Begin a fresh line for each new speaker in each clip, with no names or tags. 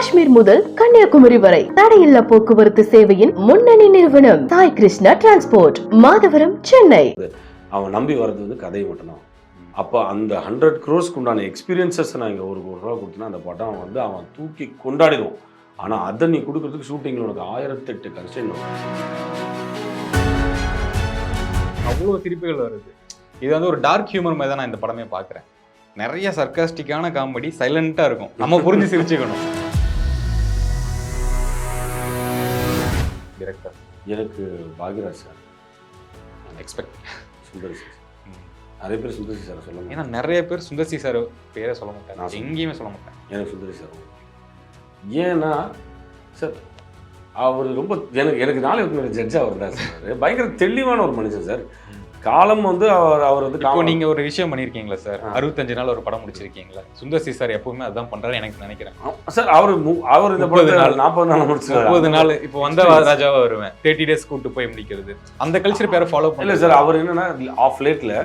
காஷ்மீர் முதல் கன்னியாகுமரி வரை தடையில்லா போக்குவரத்து சேவையின் முன்னணி நிறுவனம் சாய் கிருஷ்ணா டிரான்ஸ்போர்ட் மாதவரம் சென்னை.
அவன் நம்பி வர்றது வந்து கதை மட்டும்தான். அப்போ அந்த ஹண்ட்ரட் க்ரோஸ்க்கு உண்டான எக்ஸ்பீரியன்சஸ் நான் இங்கே ஒரு கோடி ரூபா கொடுத்தேன்னா அந்த படம் வந்து அவன் தூக்கி கொண்டாடிடுவான். ஆனால் அதை நீ கொடுக்கறதுக்கு ஷூட்டிங்கில் உனக்கு ஆயிரத்தெட்டு கன்ஸ்டன்ட்
அவ்வளோ சிரிப்புகள் வருது. இது வந்து ஒரு டார்க் ஹியூமர் மாதிரி தான் நான் இந்த படமே பார்க்குறேன். நிறைய சர்க்காஸ்டிக்கான காமெடி சைலண்ட்டாக இருக்கும். நம்ம புரிஞ்சு சிரிச்சுக்கணும். டிரெக்டர்
எனக்கு Bhagyaraj sir
expect
Sundar sir நிறைய பேர் சுந்தர் சார் சொல்ல
ஏன்னா நிறைய பேர் சுந்தர்சி சார் பேரே சொல்ல மாட்டாங்க.
நான்.
எங்கேயுமே சொல்ல மாட்டாங்க.
எனக்கு சுந்தரி சார் ஏன்னா சார் அவர் ரொம்ப எனக்கு எனக்கு நாளைக்கு முன்னாடி ஜட்ஜ் அவர் தான் சார் பயங்கர தெளிவான ஒரு மனுஷன் சார் காலம் வந்து அவர் அவர் வந்து
இப்போ நீங்க ஒரு விஷயம் பண்ணிருக்கீங்களா சார். அறுபத்தஞ்சு நாள் ஒரு படம் முடிச்சிருக்கீங்களா? சுந்தர்சி சார் எப்பவுமே அதான் பண்றாரு எனக்கு நினைக்கிறேன்.
சார் அவர் அவர் இந்த படத்தை
நாள்.
நாற்பது நாள் முடிச்சிருக்காரு.
முப்பது நாள் இப்போ வந்த ராஜாவா வருவேன். தேர்ட்டி டேஸ் கூட்டு போய் முடிக்கிறது. அந்த கல்ச்சர் பேரை ஃபாலோ
இல்ல
பண்ணல.
சார் அவர் என்னன்னா ஆஃப் லேட்ல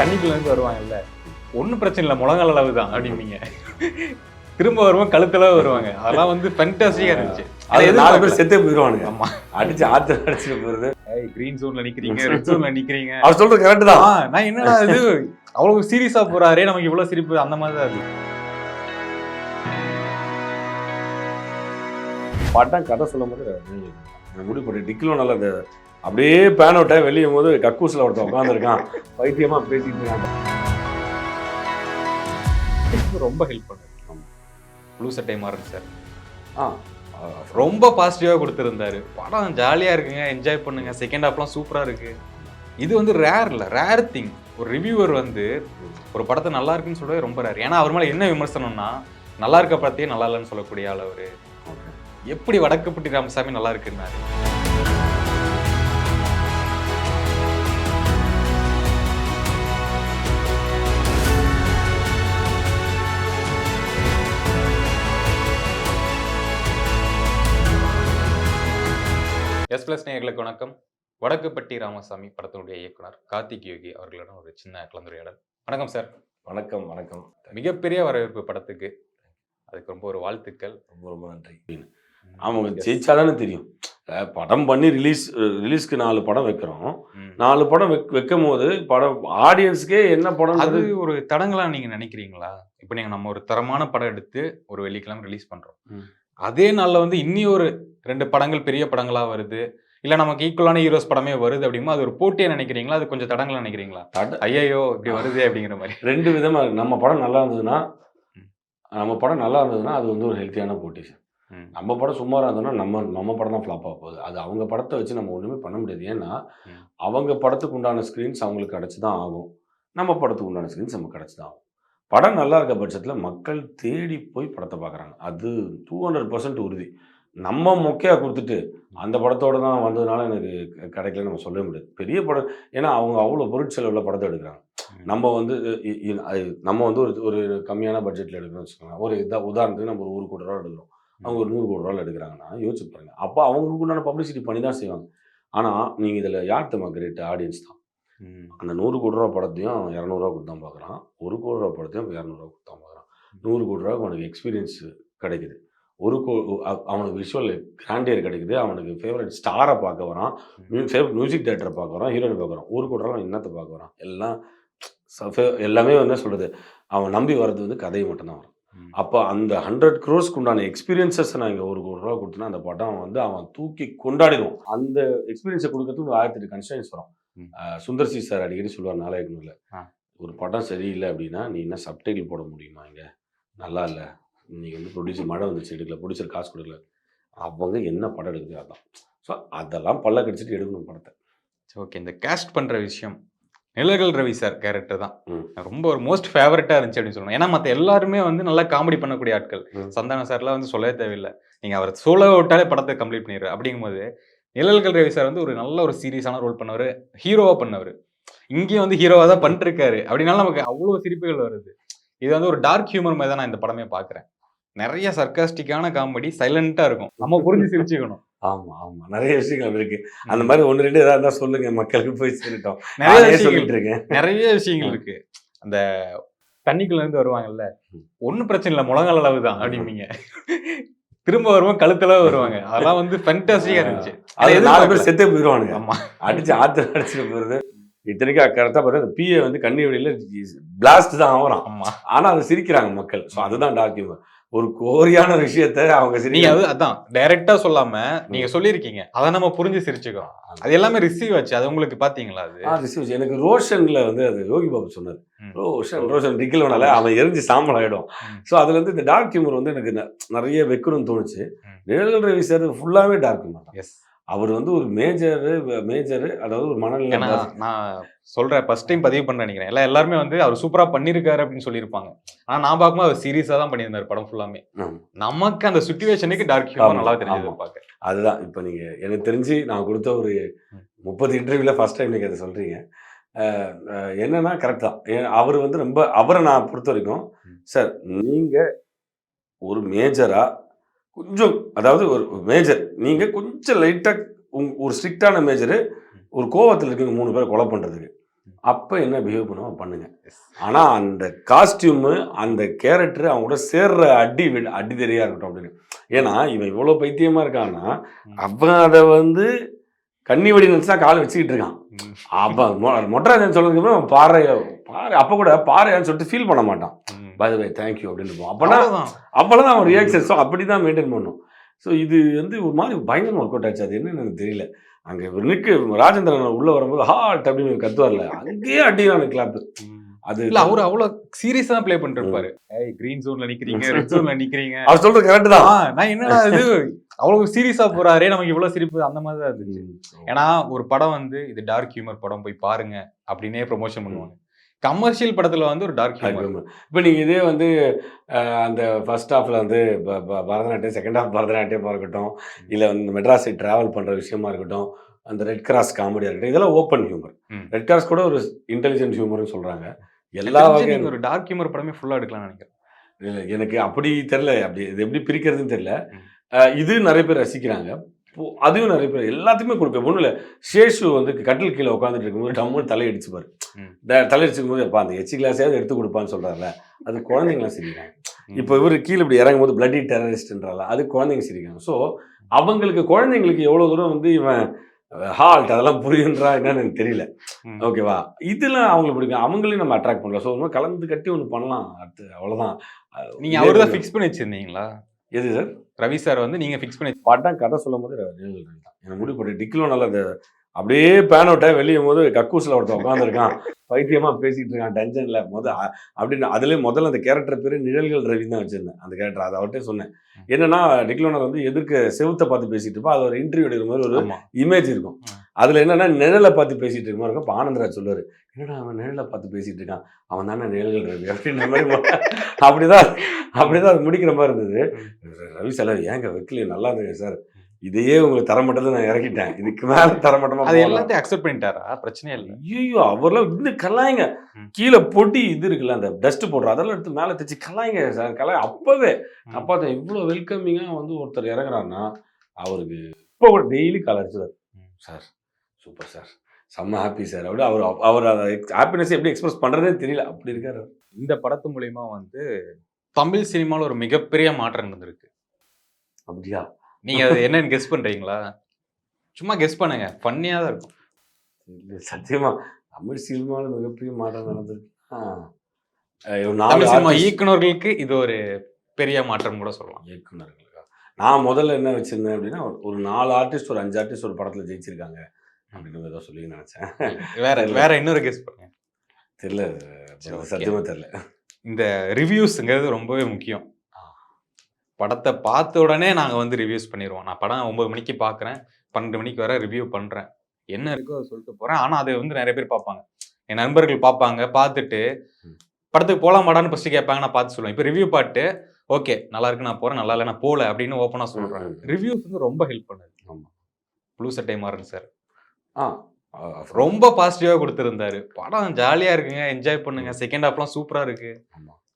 கன்னிக்குள்ள இருந்து வருவாங்கல்ல. ஒன்றும் பிரச்சனை இல்லை முழங்கால் அளவு தான் அப்படிம்பீங்க. திரும்ப வருவாங்க கழுத்துல வருவாங்க. அதெல்லாம் வந்து ஃபென்டாஸ்டிக்கா இருந்துச்சு.
அது நாலு பேர் செத்தே போயிடுவானுங்க
ஆமா.
அடிச்சு ஆத்து அடிச்சுட்டு போயிருது.
கிரீன் ஜோன்ல நிக்கிறீங்க ரெட் ஜோன்ல நிக்கிறீங்க.
அவர் சொல்றது கரெக்ட் தான்.
நான் என்னடா இது? அவ்வளவு சீரியஸா போறாரே நமக்கு இவ்வளவு சிரிப்பு அந்த மாதிரி தான் இருக்கு
படம் கதை சொல்லும் போது நான் முடிவு பண்ணி டிக்கிலும் நல்லா அந்த அப்படியே பேன் அவுட்டை வெளியே போது கக்கூசில் ஒருத்தன் உட்காந்துருக்கான் பைத்தியமா பேசிட்டு இருக்கான்
ரொம்ப ஹெல்ப் பண்ணுது ப்ளூ சட்டை மாறன் சார்.
ஆ.
ரொம்ப பாசிட்டிவா கொடுத்துருந்தாரு. படம் ஜாலியா இருக்குங்க என்ஜாய் பண்ணுங்க. செகண்ட் ஹாஃப்லாம் சூப்பரா இருக்கு. இது வந்து ரேர் இல்ல ரேர் திங் ஒரு ரிவ்யூவர் வந்து ஒரு படத்தை நல்லா இருக்குன்னு சொல்றது ரொம்ப ரேர் ஏன்னா அவர் மேல என்ன விமர்சனம்னா நல்லா இருக்க படத்தையே நல்லா இல்லைன்னு சொல்லக்கூடிய ஆள் அவரு. எப்படி வடக்குப்பட்டி ராமசாமி நல்லா இருக்குன்னாரு. எஸ் பிளஸ் நேயர்களுக்கு வணக்கம். வடக்குப்பட்டி ராமசாமி படத்தினுடைய இயக்குனர் கார்த்திக் யோகி அவர்களிடம் ஒரு சின்ன கலந்துரையாடல். வணக்கம் சார்.
வணக்கம் வணக்கம்.
மிகப்பெரிய வரவேற்பு படத்துக்கு. அதுக்கு ரொம்ப ஒரு வாழ்த்துக்கள்.
ரொம்ப ரொம்ப நன்றி. அவங்க ஜெயிச்சாதானே தெரியும். படம் பண்ணி ரிலீஸ் ரிலீஸ்க்கு நாலு படம் வைக்கிறோம். நாலு படம் வைக் வைக்கும் போது படம் ஆடியன்ஸ்க்கே என்ன படம்
அது ஒரு தடங்களா நீங்க நினைக்கிறீங்களா? இப்போ நீங்க நம்ம ஒரு தரமான படம் எடுத்து ஒரு வெள்ளிக்கிழமை ரிலீஸ் பண்றோம். அதே நாள்ல வந்து இன்னி ஒரு ரெண்டு படங்கள் பெரிய படங்களா வருது. இல்ல நமக்கு ஈக்குவலான ஹீரோஸ் படமே வருது அப்படிமா அது ஒரு போட்டியா நினைக்கிறீங்களா? அது கொஞ்சம் தடங்களா நினைக்கிறீங்களா?
தட-
ஐயோ இப்படி வருதே அப்படிங்கிற மாதிரி.
ரெண்டு விதமா இருக்கு. நம்ம படம் நல்லா இருந்ததுன்னா. நம்ம படம் நல்லா இருந்ததுன்னா அது வந்து ஒரு ஹெல்த்தியான போட்டி சார். நம்ம படம் சுமாராக இருந்தோம்னா நம்ம நம்ம படம் தான் ஃப்ளாப் ஆக போகுது. அது அவங்க படத்தை வச்சு நம்ம ஒன்றுமே பண்ண முடியாது. ஏன்னா. அவங்க படத்துக்கு உண்டான ஸ்க்ரீன்ஸ் அவங்களுக்கு கிடச்சி தான் ஆகும். நம்ம படத்துக்கு உண்டான ஸ்க்ரீன்ஸ் நமக்கு கிடச்சி தான் ஆகும். படம் நல்லா இருக்க பட்சத்தில் மக்கள் தேடி போய் படத்தை பார்க்குறாங்க அது டூ ஹண்ட்ரட் உறுதி. நம்ம மொக்கையாக கொடுத்துட்டு அந்த படத்தோட தான் வந்ததுனால எனக்கு கிடைக்கல நம்ம சொல்ல முடியாது. பெரிய படம் ஏன்னா அவங்க அவ்வளோ பொருட்செலவில் படத்தை எடுக்கிறாங்க. நம்ம வந்து நம்ம வந்து ஒரு ஒரு கம்மியான பட்ஜெட்டில் எடுக்கிறோம்னு வச்சுக்கோங்க ஒரு இதா உதாரணத்துக்கு நம்ம ஒரு ஒரு கோடி ரூபா எடுக்கிறோம். அவங்க ஒரு நூறு கோடி ரூபாய் எடுக்கிறாங்கன்னா யோசிச்சு பாருங்க. அப்போ அவங்களுக்கு உண்டான பப்ளிசிட்டி பண்ணி தான் செய்வாங்க. ஆனால் நீங்கள் இதில் யார் தம்மா கிரேட் ஆடியன்ஸ் தான்?
ம்.
அந்த நூறு கோடி ரூபா படத்தையும் இரநூறுவா கொடுத்து தான் பார்க்குறான் ஒரு கோடி ரூபா படத்தையும் இரநூறுவா கொடுத்து தான் பார்க்குறான் நூறு கோடி ரூபாய்க்கு அவனுக்கு எக்ஸ்பீரியன்ஸ் கிடைக்குது. ஒரு கோ அவனுக்கு விஷுவல் கிராண்டியர் கிடைக்குது. அவனுக்கு ஃபேவரட் ஸ்டாரை பார்க்க வரான். ஃபேவரட் மியூசிக் டேரக்டரை பார்க்க வரான். ஹீரோயின் பார்க்க வரான். ஒரு கோடி ரூபா அவன் என்னத்தை பார்க்க வரான்? எல்லாம் எல்லாமே என்ன சொல்கிறது அவன் நம்பி வர்றது வந்து கதையை மட்டும்தான் வரும். அப்போ அந்த ஹண்ட்ரட் க்ரோஸ்க்கு உண்டான எக்ஸ்பீரியன்சஸ் நான் இங்கே ஒரு கோடி ரூபா கொடுத்தேன்னா அந்த படம் வந்து அவன் தூக்கி கொண்டாடிடுவான். அந்த எக்ஸ்பீரியன்ஸை கொடுக்கறதுக்கு ஒரு ஆயிரத்தி எட்டு கன்ஸ்டன்ஸ் வரும். சுந்தர் சி சார் அடிக்கடி சொல்லுவார்
ஆ.
ஒரு படம் சரியில்லை அப்படின்னா நீ என்ன சப்டைட்டில் போட முடியுமா இங்கே? நல்லா இல்லை. நீங்கள் வந்து ப்ரொடியூசர் மழை வந்துச்சு எடுக்கல. ப்ரொடியூசர் காசு கொடுக்கல. அவங்க என்ன படம் எடுக்குது அதான். ஸோ அதெல்லாம் பல்ல கடிச்சிட்டு எடுக்கணும் படத்தை.
ஓகே. இந்த கேஸ்ட் பண்ற விஷயம் நிழல்கள் ரவி சார் கேரக்டர் தான். ரொம்ப ஒரு மோஸ்ட் ஃபேவரட்டா இருந்துச்சு அப்படின்னு சொல்லணும். ஏன்னா மத்த எல்லாருமே வந்து நல்லா காமெடி பண்ணக்கூடிய ஆட்கள். சந்தான சார்லாம் வந்து சொல்லவே தேவையில்லை. நீங்க அவர் சோலோ விட்டாலே படத்தை கம்ப்ளீட் பண்ணிடுறாரு அப்படிங்கும்போது நிழல்கள் ரவி சார் வந்து ஒரு நல்ல ஒரு சீரியஸான ரோல் பண்ணவர் ஹீரோவா பண்ணவர். இங்கேயும் வந்து ஹீரோவா தான் பண்ணிருக்காரு. அப்படின்னால நமக்கு அவ்வளோ சிரிப்புகள் வருது. இது வந்து ஒரு டார்க் ஹியூமர் மாதிரி தான் நான் இந்த படமே பார்க்குறேன் நிறைய சர்க்காஸ்டிக்கான காமெடி சைலண்டா இருக்கும். நம்ம புரிஞ்சு சிரிச்சுக்கணும்.
ஆமாம் ஆமாம் நிறைய விஷயங்கள் இருக்கு. அந்த மாதிரி ஒன்று ரெண்டு ஏதாவது இருந்தால் சொல்லுங்க. மக்களுக்கு போய் சேரட்டும்.
நிறைய விஷயங்கள்
இருக்கேன்.
நிறைய விஷயங்கள் இருக்கு. அந்த தண்ணிக்குள்ள இருந்து வருவாங்கல்ல.
ம்.
ஒண்ணும் பிரச்சனை இல்லை. முழங்கால் அளவு தான் அப்படிம்பீங்க. திரும்ப வருவாங்க கழுத்தளவு வருவாங்க. அதெல்லாம் வந்து ஃபென்டாஸ்டிக்கா இருந்துச்சு.
அது நாலு பேர். செத்தே போயிடுவானுங்க
ஆமா.
அடிச்சு ஆத்து அடிச்சுட்டு போயிருது இத்தனைக்கும் கரெக்டாக பார்த்தா அந்த பிஏ வந்து கண்ணி வழியில பிளாஸ்ட் தான் ஆகுறான்
ஆமா.
ஆனா அது சிரிக்கிறாங்க மக்கள். ஸோ அதுதான் டாக்குமெண்ட் ஒரு கோரியான விஷயத்த அவங்க
நீங்க அது அதான். டைரக்டா சொல்லாம நீங்க சொல்லியிருக்கீங்க. அதை நம்ம புரிஞ்சு சிரிச்சுக்கிறோம் அது எல்லாமே ரிசீவ் ஆச்சு. அது உங்களுக்கு பாத்தீங்களா அது?
ஆ, receive செய்ய. எனக்கு ரோஷன்ல வந்து அது யோகி பாபு சொன்னார். ரோஷன் ரோஷன் டிக்கிலவனால அவன் எரிஞ்சு சாம்பல் ஆயிடும். ஸோ அதுல இருந்து இந்த டார்க் ஹியூமர் வந்து எனக்கு நிறைய வைக்கணும்னு தோணுச்சு. நிழல் ரவி சார் ஃபுல்லாவே டார்க் ஹியூமர்
எஸ்
அவர் வந்து ஒரு மேஜர் மேஜர் அதாவது ஒரு மனநிலை
நான் சொல்றேன் ஃபர்ஸ்ட் டைம் பதிவு பண்ண நினைக்கிறேன் எல்லாம் எல்லாருமே வந்து அவர் சூப்பரா பண்ணிருக்காரு அப்படின்னு சொல்லியிருப்பாங்க ஆனா நான் பார்க்கும்போது அவர் சீரியஸா தான் பண்ணியிருந்தாரு படம் ஃபுல்லாமே. நமக்கு அந்த சுச்சுவேஷனுக்கு டார்க் ஹியூமர் நல்லா தெரிஞ்சது. பார்க்க
அதுதான் இப்போ நீங்க எனக்கு தெரிஞ்சு நான் கொடுத்த ஒரு. முப்பது இன்டர்வியூல ஃபர்ஸ்ட் டைம் நீங்க அதை அஹ், என்னன்னா கரெக்ட் தான் அவர் வந்து ரொம்ப அவரை நான் பொறுத்த வரைக்கும். சார் நீங்க ஒரு மேஜரா கொஞ்சம் அதாவது ஒரு மேஜர் நீங்க கொஞ்சம் லைட்டா ஒரு ஸ்ட்ரிக்டான மேஜரு ஒரு கோவத்தில் இருக்கீங்க மூணு பேரை கொலை பண்றதுக்கு. அப்போ என்ன பிஹேவ் பண்ணுவோம் பண்ணுங்க. ஆனா அந்த காஸ்டியூமு அந்த கேரக்டர் அவங்க கூட சேர்ற அடி அடி தெரியா இருக்கட்டும் அப்படின்னு. ஏன்னா இவன் இவ்வளோ பைத்தியமா இருக்கான்னா அவன் அதை வந்து கன்னி வெடி நினைச்சா காலை வச்சுக்கிட்டு இருக்கான்.
மொ-
மொட்டராஜன் சொல்றதுக்கு அப்புறம் அவன் பாறை பாறை அப்ப கூட பாறையான்னு சொல்லிட்டு ஃபீல் பண்ண மாட்டான்.
ம்.
பை பை தேங்க்யூ அப்படின்னு அப்பனா. அப்பதான் அவன் ரியாக்ஷன் ஸோ அப்படி தான் மெயின்டைன் பண்ணும். ஸோ இது வந்து ஒரு மாதிரி பயங்கரமா ஒர்க் அவுட் ஆச்சு. அது என்னன்னு எனக்கு தெரியல. அங்க இவர் நிற்கு ராஜேந்திரன் உள்ள வரும்போது ஹாட் அப்படின்னு கத்துவார்ல. அங்கேயே அடிக்கிறான கிளாப்
ம்.
அது
இல்ல அவரு அவ்வளவு சீரியஸா ப்ளே பண்ணிட்டு இருப்பாரு ஏய் கிரீன் ஜோன்ல நிக்கிறீங்க ரெட் ஜோன்ல நிக்கிறீங்க.
அவர் சொல்றது கரெக்ட் தான்.
நான் என்னடா இது? அவ்வளவு சீரியஸா போறாரே நமக்கு இவ்வளவு சிரிப்பு அந்த மாதிரி தான் இருந்துச்சு. ஏன்னா ஒரு படம் வந்து இது டார்க் ஹியூமர் படம் போய் பாருங்க அப்படின்னே ப்ரொமோஷன் பண்ணுவாங்க. கமர்ஷியல் படத்துல வந்து ஒரு டார்க் ஹியூமர்
இப்போ நீங்கள் இதே வந்து அந்த ஃபர்ஸ்ட் ஹாஃப்ல வந்து பரதநாட்டியம் செகண்ட் ஹாஃப் பரதநாட்டியமாக இருக்கட்டும் இல்லை வந்து மெட்ராஸ் ட்ராவல் பண்ணுற விஷயமா இருக்கட்டும் அந்த ரெட் கிராஸ் காமெடியாக இருக்கட்டும் இதெல்லாம் ஓப்பன் ஹியூமர். ரெட் கிராஸ் கூட ஒரு இன்டெலிஜென்ட் ஹியூமர்னு சொல்கிறாங்க எல்லா வகையும்
ஒரு டார்க் ஹியூமர் படமே ஃபுல்லா எடுக்கலாம்னு நினைக்கிறேன்.
இல்ல, எனக்கு அப்படி தெரில அப்படி இது எப்படி பிரிக்கிறதுன்னு தெரில இது நிறைய பேர் ரசிக்கிறாங்க. அதுவும் நிறைய பேர் எல்லாத்தையுமே கொடுப்பேன். ஒன்றும் இல்லை. சேஷு வந்து கட்டில் கீழே உட்காந்துட்டு இருக்கும்போது டம்முன்னு தலையடிச்சுப்பாரு. த- தலையடிச்சுக்கும் போது அப்பா அந்த எச்சி கிளாஸாவது எடுத்து கொடுப்பான்னு சொல்றாருல. அது குழந்தைங்களாம் சிரிக்கிறாங்க. இப்போ இவர் கீழே இப்படி இறங்கும் போது பிளட்டி டெரரிஸ்ட்ன்றால அது குழந்தைங்க சிரிக்காங்க ஸோ அவங்களுக்கு குழந்தைங்களுக்கு எவ்வளோ தூரம் வந்து இவன் ஹால்ட் அதெல்லாம் புரியுன்றா என்னன்னு எனக்கு தெரியல. ஓகேவா இதெல்லாம் அவங்களுக்கு பிடிக்கும். அவங்களையும் நம்ம அட்ராக்ட் பண்ணலாம். ஸோ கலந்து கட்டி ஒன்று பண்ணலாம். அடுத்து அவ்வளோதான்
நீங்க அவரு தான் ஃபிக்ஸ் பண்ணி வச்சிருந்தீங்களா?
எது சார்
ரவி சார் வந்து நீங்க ஃபிக்ஸ் பண்ணி
படம் கதை சொல்லும் போது ரஜினி தான் எனக்கு முடிவு போட்டு டிக்கிலோ நல்லா அப்படியே பேன் அவுட்டை வெளியே போது கக்கூசில் ஒருத்தன் உட்காந்துருக்கான் பைத்தியமா பேசிட்டு இருக்கான் டென்ஷன்ல முத அப்படின்னு அதுலயே முதல்ல அந்த கேரக்டர் பேரு நிழல்கள் ரவி தான் வச்சிருந்தேன் அந்த கேரக்டர் அதை அவர்கிட்ட சொன்னேன். என்னன்னா டிக்லோனர் வந்து எதிர்க்க செவுத்தை பார்த்து பேசிட்டு இருப்பா. அது ஒரு இன்டர்வியூ எடுக்கிற மாதிரி ஒரு இமேஜ் இருக்கும். அதுல என்னன்னா நிழலை பார்த்து பேசிட்டு இருக்க மாதிரி இருக்கும். ஆனந்தராஜ் சொல்லுவாரு என்னடா அவன் நிழலை பார்த்து பேசிட்டு இருக்கான்? அவன் தானே நிழல்கள் ரவி? அப்படின்ற மாதிரி மொ- அப்படிதான் அப்படிதான் அது முடிக்கிற மாதிரி இருந்தது. ரவி சார் ஏங்க வைக்கலையே நல்லா இருந்தது சார். இதையே உங்களுக்கு தரமட்டத்தில் நான் இறக்கிட்டேன். இதுக்கு மேல தரமட்டமா
அது. எல்லாத்தையும் அக்செப்ட் பண்ணிட்டாரா? பிரச்சனையே இல்லை.
ஐயோ அவர்லாம் இன்னும் கலாய்ங்க. கீழே பொடி இது இருக்குல்ல அந்த டஸ்ட் போடுற அதெல்லாம் எடுத்து மேலே தச்சு கலாய்ங்க சார். கலாய் அப்பவே.
ம்.
அப்பா தான் இவ்வளோ வெல்கமிங்காக வந்து ஒருத்தர் இறங்குறாருன்னா அவருக்கு இப்போ கூட டெய்லி கால் அடிச்சுவார்
ம்.
சார். Super sir. செம்ம ஹாப்பி சார். அப்படி அவர் அவர் அதை ஹாப்பினஸ் எப்படி எக்ஸ்பிரஸ் பண்ணுறதே தெரியல. அப்படி இருக்காரு
இந்த படத்து மூலியமா வந்து தமிழ் சினிமால ஒரு மிகப்பெரிய மாற்றம் நடந்திருக்கு.
அப்படியா?
நீங்க அது என்னன்னு கெஸ் பண்றீங்களா? சும்மா கெஸ் பண்ணுங்க. ஃபன்னியா தான் இருக்கும்.
இல்ல, சத்தியமா. தமிழ் சினிமாவில் மிகப்பெரிய மாற்றம் நடந்திருக்கு.
தமிழ் சினிமா இயக்குனர்களுக்கு இது ஒரு பெரிய மாற்றம் கூட சொல்லலாம்.
இயக்குனர்களுக்கா? நான் முதல்ல என்ன வச்சிருந்தேன் அப்படின்னா ஒரு- ஒரு நாலு ஆர்டிஸ்ட் ஒரு அஞ்சு ஆர்டிஸ்ட் ஒரு படத்துல ஜெயிச்சிருக்காங்க. அப்படின்னு ஏதோ சொல்லி நினைச்சேன்.
வேற வேற இன்னொரு கெஸ் பண்ணுங்க
தெரியல
சரி, okay.
சத்தியமா தெரியல.
இந்த ரிவ்யூஸ்ங்கிறது ரொம்பவே முக்கியம். படத்தை பார்த்த உடனே நாங்கள் வந்து ரிவ்யூஸ் பண்ணிடுவோம் நான் படம் ஒன்பது மணிக்கு பார்க்குறேன் பன்னெண்டு மணிக்கு வர ரிவ்யூ பண்ணுறேன் என்ன இருக்கோ அதை சொல்லிட்டு போகிறேன் ஆனால் அது வந்து நிறைய பேர் பார்ப்பாங்க. என் நண்பர்கள் பார்ப்பாங்க பார்த்துட்டு. படத்துக்கு போகலாமாடான்னு ஃபஸ்ட்டு கேட்பாங்க நான் பார்த்து சொல்லுவேன். இப்போ ரிவ்யூ பாட்டு ஓகே நல்லா இருக்கு நான் போகிறேன் நல்லா இல்லை நான் போகல அப்படின்னு ஓப்பனாக சொல்கிறேன். ரிவ்யூஸ் வந்து ரொம்ப ஹெல்ப் பண்ணுது.
ஆமா.
ப்ளூ சட்டை மாறன் சார்.
ஆ
ரொம்ப பாசிட்டிவாக கொடுத்துருந்தாரு. படம் ஜாலியாக இருக்குங்க என்ஜாய் பண்ணுங்க. செகண்ட் ஹாஃப்லாம் சூப்பராக இருக்கு.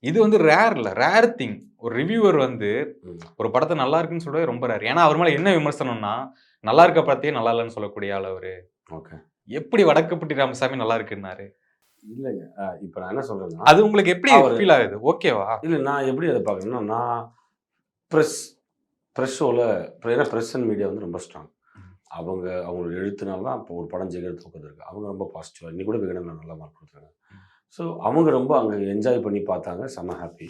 இது வந்து ரேர் இல்லை ரேர் திங் ஒரு ரிவ்யூவர் வந்து. ஒரு படத்தை நல்லா இருக்குன்னு சொல்றது ரொம்ப ரேர் ஏன்னா அவர் மேல என்ன விமர்சனம்னா நல்லா இருக்க படத்தையே நல்லா இல்லைன்னு சொல்லக்கூடிய ஆள் அவரு.
ஓகே.
எப்படி வடக்குப்பட்டி ராமசாமி நல்லா இருக்குன்னாரு?
இல்லைங்க. இப்ப நான் என்ன சொல்றேன்னா
அது உங்களுக்கு எப்படி ஃபீல் ஆகுது? ஓகேவா
இல்லை நான் எப்படி அதை பார்க்குறேன்னா நான் ப்ரெஸ் ப்ரெஸ் ஷோவில் ஏன்னா ப்ரெஸ் அண்ட் மீடியா வந்து ரொம்ப ஸ்ட்ராங் அவங்க அவங்களோட எழுத்துனால தான் இப்போ ஒரு படம் ஜெயிக்கிறது உட்காந்துருக்கு அவங்க ரொம்ப பாசிட்டிவாக இன்னி கூட விகடன் நல்ல மார்க் கொடுத்துருக்காங்க. ஸோ அவங்க ரொம்ப அங்கே என்ஜாய் பண்ணி பார்த்தாங்க செம்ம ஹாப்பி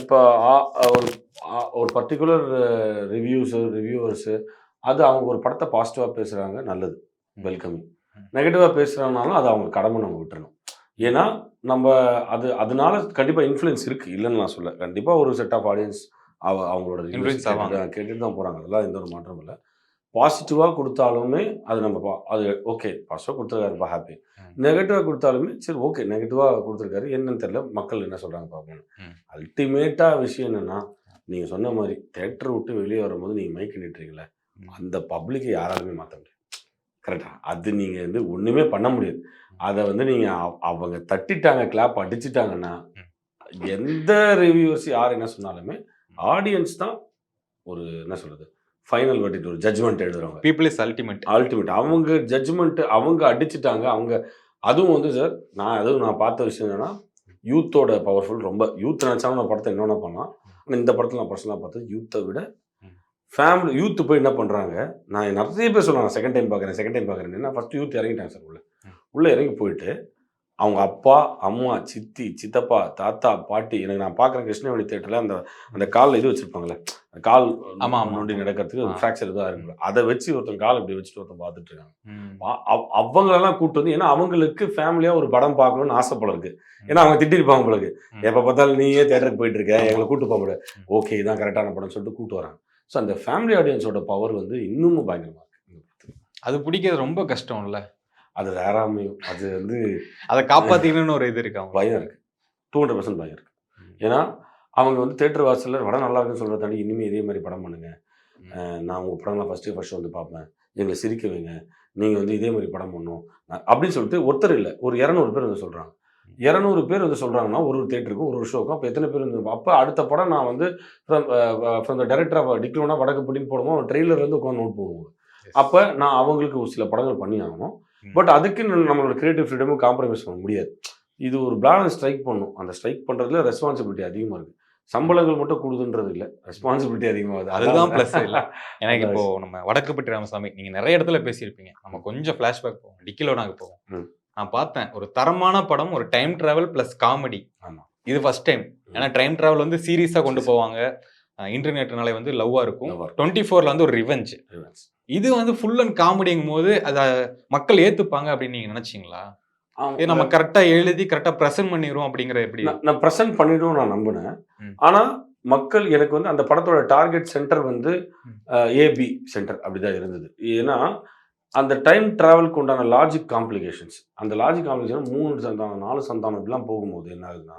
இப்போ ஒரு ஒரு பர்டிகுலர் ரிவ்யூஸு ரிவ்யூவர்ஸு அது அவங்க ஒரு படத்தை பாசிட்டிவாக பேசுகிறாங்க நல்லது வெல்கமிங் நெகட்டிவாக பேசுகிறாங்கனாலும் அது அவங்க கடமை நம்ம விட்டுறணும். ஏன்னா நம்ம அது அதனால கண்டிப்பாக இன்ஃப்ளூயன்ஸ் இருக்குது இல்லைன்னு நான் சொல்ல கண்டிப்பாக ஒரு செட் ஆஃப் ஆடியன்ஸ் அவ அவங்களோட. கேட்டுட்டு கேட்டுட்டு தான் போகிறாங்க அதெல்லாம் எந்த ஒரு மாற்றமும் இல்லை. பாசிட்டிவாக கொடுத்தாலுமே அது நம்ம பா- அது ஓகே பாசிட்டிவாக கொடுத்துருக்காருப்பா ஹாப்பி. நெகட்டிவாக கொடுத்தாலுமே சரி ஓகே நெகட்டிவாக கொடுத்துருக்காரு என்னன்னு தெரியல மக்கள் என்ன சொல்கிறாங்க பார்ப்போம்
ம்.
அல்டிமேட்டாக விஷயம் என்னென்னா நீங்கள் சொன்ன மாதிரி தேட்டர் விட்டு வெளியே வரும்போது நீங்கள் மைக் நிட்டுறீங்களே. அந்த பப்ளிக்கை யாராலுமே மாற்ற முடியாது கரெக்டா அது நீங்கள் வந்து ஒன்றுமே பண்ண முடியாது அதை வந்து நீங்கள் அவங்க தட்டிட்டாங்க கிளாப் அடிச்சிட்டாங்கன்னா. எந்த ரிவ்யூவர்ஸ் யார் என்ன சொன்னாலுமே ஆடியன்ஸ் தான் ஒரு என்ன சொல்கிறது ஃபைனல் வெட்டிட்டு ஒரு ஜட்ஜ்மெண்ட் எழுதுறவங்க.
பீப்புள் இஸ் அல்டிமேட்
அல்டிமேட் அவங்க ஜட்ஜ்மெண்ட் அவங்க அடிச்சிட்டாங்க அவங்க அதுவும் வந்து சார் நான் அதுவும் நான் பார்த்த விஷயம் என்னன்னா யூத்தோட பவர்ஃபுல் ரொம்ப யூத் நினச்சாலும் நான் படத்தை என்னென்ன பண்ணலாம். ஆனால் இந்த படத்தில் நான் பர்சனலாக பார்த்தது யூத்தை விட. ஃபேமிலி யூத் போய் என்ன பண்ணுறாங்க நான் நிறைய பேர் சொல்லுவாங்க செகண்ட் டைம் பார்க்குறேன் செகண்ட் டைம் பார்க்குறேன் என்ன ஃபஸ்ட் யூத் இறங்கிட்டாங்க சார் உள்ள. உள்ளே இறங்கி போயிட்டு அவங்க அப்பா அம்மா சித்தி சித்தப்பா தாத்தா பாட்டி எனக்கு நான் பார்க்குறேன் கிருஷ்ணவேணி தேட்டரில் அந்த அந்த காலில் இது வச்சுருப்பாங்களே கால்
ஆமா, ஆமா.
நொண்டி நடக்கிறதுக்கு. ஃப்ராக்சர் இதாக இருக்கு அதை வச்சு ஒருத்தன் கால் இப்படி வச்சுட்டு ஒருத்தன் பார்த்துட்டு இருக்காங்க அவங்களெல்லாம் கூட்டு வந்து ஏன்னா அவங்களுக்கு ஃபேமிலியாக ஒரு படம் பார்க்கணும்னு ஆசை போல இருக்கு ஏன்னா அவங்க திட்டிருப்பாங்க போல இருக்கு. எப்போ பார்த்தாலும் நீயே தேட்டருக்கு போயிட்டு இருக்க எங்களை கூட்டு போக முடியாது. ஓகே இதான் கரெக்டான படம் சொல்லிட்டு கூட்டு வராங்க ஸோ அந்த ஃபேமிலி ஆடியன்ஸோட பவர் வந்து இன்னமும் பயங்கரமா இருக்கு.
அது பிடிக்கிறது ரொம்ப கஷ்டம் இல்ல
அது ரேராமையும் அது வந்து
அதை காப்பாத்திக்கணும்னு ஒரு இது இருக்கு அவங்க
பயம் இருக்கு. டூ ஹண்ட்ரட் பர்சன்ட் பயம் இருக்கு.
ம்.
ஏன்னா அவங்க வந்து தேட்டர் வாசல்ல படம் நல்லா இருக்குன்னு சொல்றத தாண்டி இனிமேல் இதே மாதிரி படம் பண்ணுங்க. நான் உங்கள் படம்லாம் ஃபஸ்ட்டு ஃபர்ஸ்ட் வந்து பார்ப்பேன். எங்களை சிரிக்க வைங்க. நீங்கள் வந்து இதே மாதிரி படம் பண்ணணும் நான் அப்படின்னு சொல்லிட்டு ஒருத்தர் இல்லை ஒரு இரநூறு பேர் வந்து சொல்கிறாங்க இரநூறு பேர் வந்து சொல்கிறாங்கன்னா ஒரு ஒரு தேட்டருக்கும் ஒரு ஒரு ஷோக்கும் அப்போ எத்தனை பேர் வந்து அப்போ அடுத்த படம் நான் வந்து from the director of Dikkiloona வடக்குப்பட்டின்னு போடுவோம் ட்ரெய்லர்லேருந்து உட்காந்து நோட் போடுவோம். அப்போ நான் அவங்களுக்கு ஒரு சில படங்கள் பண்ணி ஆகணும். பட் அதுக்கு நம்ம- நம்மளோட கிரியேட்டிவ் ஃப்ரீடமும் காம்ப்ரமைஸ் பண்ண முடியாது. இது ஒரு பேலன்ஸ் ஸ்ட்ரைக் பண்ணும். அந்த ஸ்ட்ரைக் பண்ணுறதுல ரெஸ்பான்சிபிலிட்டி அதிகமாக இருக்குது சம்பளங்கள் மட்டும் கூடுதுன்றது இல்லை. ரெஸ்பான்சிபிலிட்டி அதிகமாகுது.
அதுதான் plus இல்ல. எனக்கு இப்போ நம்ம வடக்குப்பட்டி ராமசாமி நீங்க நிறைய இடத்துல பேசியிருப்பீங்க. நம்ம கொஞ்சம் ஃபிளாஷ்பேக் போவோம். டிக்கிலோனாக்கு போவோம்.
ம்.
நான் பார்த்தேன் ஒரு தரமான படம் ஒரு டைம் டிராவல் பிளஸ் காமெடி
ஆமா.
இது ஃபர்ஸ்ட் டைம் ஏன்னா டைம் டிராவல் வந்து சீரியஸா கொண்டு. போவாங்க. இன்டர்நெட்னால வந்து லவ்வா இருக்கும். டுவெண்ட்டி ஃபோர்ல வந்து ஒரு ரிவெஞ்ச். இது வந்து ஃபுல் அண்ட் காமெடிங்கும் போது அதை மக்கள் ஏத்துப்பாங்க அப்படின்னு நீங்க நினைச்சீங்களா. இது நம்ம கரெக்டா எழுதி கரெக்டா பிரசன்ட் பண்ணிடுவோம் அப்படிங்கிற எப்படி
நான் ப்ரெசென்ட் பண்ணிடும் நான் நம்பினேன்
ம்.
ஆனா மக்கள் எனக்கு வந்து அந்த படத்தோட டார்கெட் சென்டர் வந்து. ஏபி சென்டர் அப்படிதான் இருந்தது ஏன்னா அந்த டைம் டிராவலுக்கு உண்டான லாஜிக் காம்ப்ளிகேஷன்ஸ் அந்த லாஜிக் காம்ப்ளிகேஷன் மூணு சந்தானம் நாலு சந்தானம் இப்படிலாம் போகும்போது என்ன ஆகுதுன்னா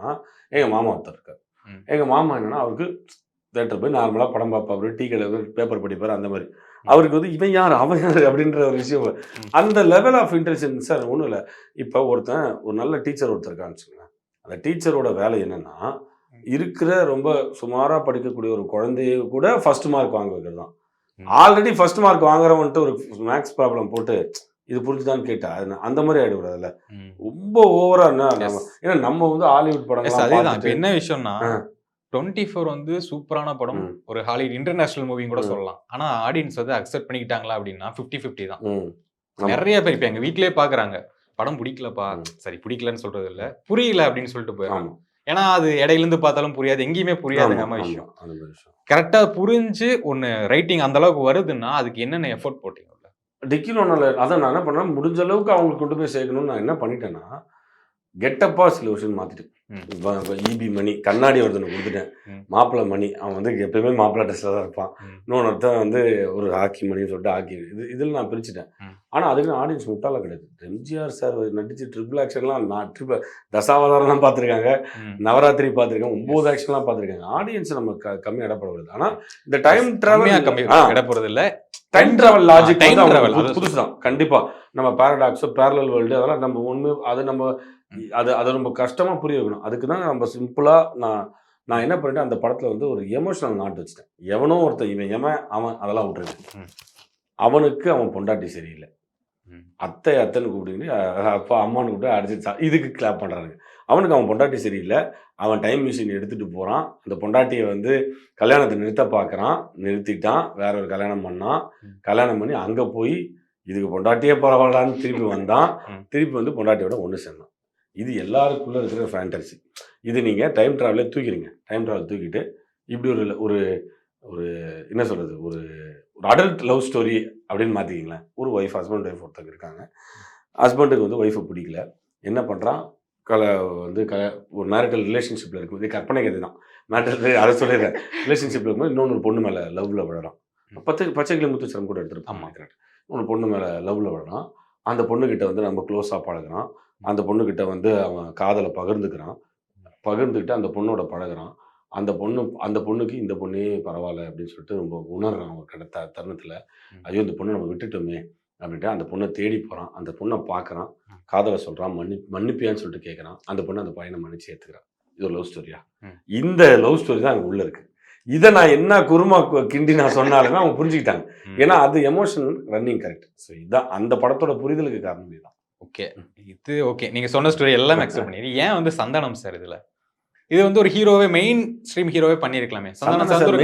எங்க மாமா ஒருத்தர் இருக்கார்
ம்.
எங்க மாமா என்னன்னா அவருக்கு தேட்டர் போய் நார்மலா படம் பார்ப்பாரு டீ கடை பேப்பர் படிப்பார் அந்த மாதிரி அவருக்கு வந்து இவன் யார் அவன் யார் அப்படின்ற ஒரு விஷயம். அந்த லெவல் ஆஃப் இன்டெலிஜென்ஸ் சார் ஒன்றும் இல்லை இப்போ ஒருத்தன் ஒரு நல்ல டீச்சர் ஒருத்தர் இருக்கான்னு அந்த டீச்சரோட வேலை என்னன்னா இருக்கிற ரொம்ப சுமாரா படிக்கக்கூடிய ஒரு குழந்தைய கூட ஃபர்ஸ்ட் மார்க் வாங்க வைக்கிறது தான். ஆல்ரெடி ஃபர்ஸ்ட் மார்க் வாங்குறவன்ட்டு ஒரு மேக்ஸ் ப்ராப்ளம் போட்டு இது புரிஞ்சுதான்னு கேட்டா அது அந்த மாதிரி ஆயிடுறதுல
ம்.
ரொம்ப ஓவரா என்ன. ஏன்னா நம்ம வந்து ஹாலிவுட் படம் பார்த்துட்டு
என்ன விஷயம்னா. டுவெண்ட்டி ஃபோர் வந்து சூப்பரான படம். ஒரு ஹாலிவுட் இன்டர்நேஷனல் மூவிங் கூட. சொல்லலாம். ஆனா ஆடியன்ஸ் வந்து அக்செப்ட் பண்ணிக்கிட்டாங்களா அப்படின்னா 50 50 தான். நிறைய பேர் இப்ப எங்க வீட்லயே பாக்குறாங்க. படம் பிடிக்கலப்பா. சரி பிடிக்கலன்னு சொல்றது இல்ல. புரியல அப்படின்னு சொல்லிட்டு போயிடும். ஏன்னா அது இடையில இருந்து பார்த்தாலும் புரியாது. எங்கேயுமே புரியாதுங்க
ஆமா,
விஷயம். கரெக்டா புரிஞ்சு ஒன்னு ரைட்டிங் அந்த அளவுக்கு வருதுன்னா அதுக்கு என்னென்ன எஃபோர்ட் போட்டீங்க உள்ள?
டிக்கிலோனால அதை நான் என்ன பண்ணேன் முடிஞ்ச அளவுக்கு அவங்களுக்கு கொண்டு போய் சேர்க்கணும்னு நான் என்ன பண்ணிட்டேன்னா கெட்டப்பா சில விஷயம் மாத்திட்டேன்.
ம்.
இபி மணி கண்ணாடி ஒருத்தனை கொடுத்துட்டேன். மாப்பிள்ளை மணி அவன் வந்து எப்பயுமே மாப்பிள்ளை ட்ரெஸ்ல தான் இருப்பான்.
ம்.
இன்னொருத்தன் வந்து ஒரு ஹாக்கி மணின்னு சொல்லிட்டு ஹாக்கி இது இதில் நான் பிரிச்சுட்டேன்.
ம்.
ஆனா அதுக்கு ஆடியன்ஸ் முட்டாள கிடையாது. எம்ஜிஆர் சார் நடிச்சு ட்ரிபிள் ஆக்ஷன்லாம் நான் ட்ரிபிள் தசாவதாரம்லாம் பார்த்துருக்காங்க. நவராத்திரி பார்த்துருக்காங்க. ஒன்பது ஆக்ஷன்லாம் பார்த்துருக்காங்க. ஆடியன்ஸ் நம்ம க கம்மி இடப்படக்கூடாது ஆனா இந்த டைம்
கம்மி
டிராவல்
இட போறது இல்ல
டைம் டிராவல் லாஜிக் அவங்க
அது
புதுசு தான். கண்டிப்பா. நம்ம பேரடாக்ஸோ பேரலல் வேர்ல்டு அதெல்லாம் நம்ம உண்மை அது நம்ம. அது அதை ரொம்ப கஷ்டமா புரிய வைக்கணும். அதுக்கு தான் நம்ம சிம்பிளா நான் நான் என்ன பண்ணிட்டேன் அந்த படத்துல வந்து ஒரு எமோஷனல் நாட் வச்சுட்டேன். எவனோ ஒருத்தன் இவன் எவன் அவன் அதெல்லாம் விட்டுருக்கேன். அவனுக்கு அவன் பொண்டாட்டி சரியில்லை. அத்தை அத்தைன்னு கூப்பிட்டு அப்பா அம்மான்னு கூப்பிட்டு அடிச்சு இதுக்கு கிளாப் பண்ணுறானுங்க அவனுக்கு அவன் பொண்டாட்டி சரியில்லை. அவன் டைம் மிஷின் எடுத்துகிட்டு போகிறான் அந்த பொண்டாட்டியை வந்து கல்யாணத்தை நிறுத்த பார்க்குறான் நிறுத்திட்டான். வேற ஒரு கல்யாணம் பண்ணான். கல்யாணம் பண்ணி அங்கே போய் இதுக்கு பொண்டாட்டியே பரவாயில்லான்னு திருப்பி வந்தான். திருப்பி வந்து பொண்டாட்டியோட ஒன்று சேர்ந்தான். இது எல்லாருக்குள்ளே இருக்கிற ஃபேண்டசி இது நீங்கள் டைம் ட்ராவலே தூக்கிடுங்க. டைம் ட்ராவல் தூக்கிட்டு இப்படி ஒரு ஒரு ஒரு என்ன சொல்கிறது ஒரு ஒரு அடல்ட் லவ் ஸ்டோரி அப்படின்னு மாற்றிக்கிங்களேன் ஒரு ஒய்ஃப் ஹஸ்பண்ட் ஒய்ஃப் ஒருத்தங்க இருக்காங்க. ஹஸ்பண்டுக்கு வந்து ஒய்ஃபை பிடிக்கல. என்ன பண்ணுறான் கல வந்து க ஒரு மேரிட்டல் ரிலேஷன்ஷிப்பில் இருக்கும். இது கற்பனை கதை தான். மேரிட்டல் அதை சொல்லிடுறேன். ரிலேஷன்ஷிப்பில் இருக்கும்போது இன்னொன்று பொண்ணு மேலே லவ்வில் விழறான் பச்சை பச்சை கிளி முத்துச்சரம் கூட எடுத்துருப்பான் ஒரு பொண்ணு மேலே லவ்வில் விழறான் அந்த பொண்ணுக்கிட்ட வந்து நம்ம க்ளோஸாக பழகுறான். அந்த பொண்ணுக்கிட்ட வந்து அவன் காதலை பகிர்ந்துக்கிறான். பகிர்ந்துக்கிட்டு அந்த பொண்ணோட பழகுறான். அந்த பொண்ணு அந்த பொண்ணுக்கு இந்த பொண்ணே பரவாயில்ல அப்படின்னு சொல்லிட்டு ரொம்ப உணர்றான் ஒரு கடத்த தருணத்தில். ஐயோ இந்த பொண்ணை நம்ம விட்டுட்டோமே அப்படின்ட்டு அந்த பொண்ணை தேடி போகிறான் அந்த பொண்ணை பார்க்குறான் காதலை சொல்கிறான் மன்னி மன்னிப்பியான்னு சொல்லிட்டு கேட்குறான் அந்த பொண்ணு அந்த பையனை மன்னிச்சு ஏற்றுக்கிறான் இது ஒரு லவ் ஸ்டோரியா. இந்த லவ் ஸ்டோரி தான் அங்கே உள்ள இருக்கு. இதை நான் என்ன குருமா கிண்டி நான் சொன்னாலுமே அவங்க புரிஞ்சுக்கிட்டாங்க. ஏன்னா அது எமோஷன் ரன்னிங் கரெக்ட் ஸோ இதுதான் அந்த படத்தோட புரிதலுக்கு காரணம் இதுதான்
ஓகே. இது ஓகே. நீங்க சொன்ன ஸ்டோரி எல்லாம் அக்செப்ட் பண்ணி ஏன் வந்து சந்தானம் சார் இதுல? இது வந்து ஒரு ஹீரோவே மெயின் ஸ்ட்ரீம் ஹீரோவே பண்ணிருக்கலாமே சந்தானம் சார் ஒரு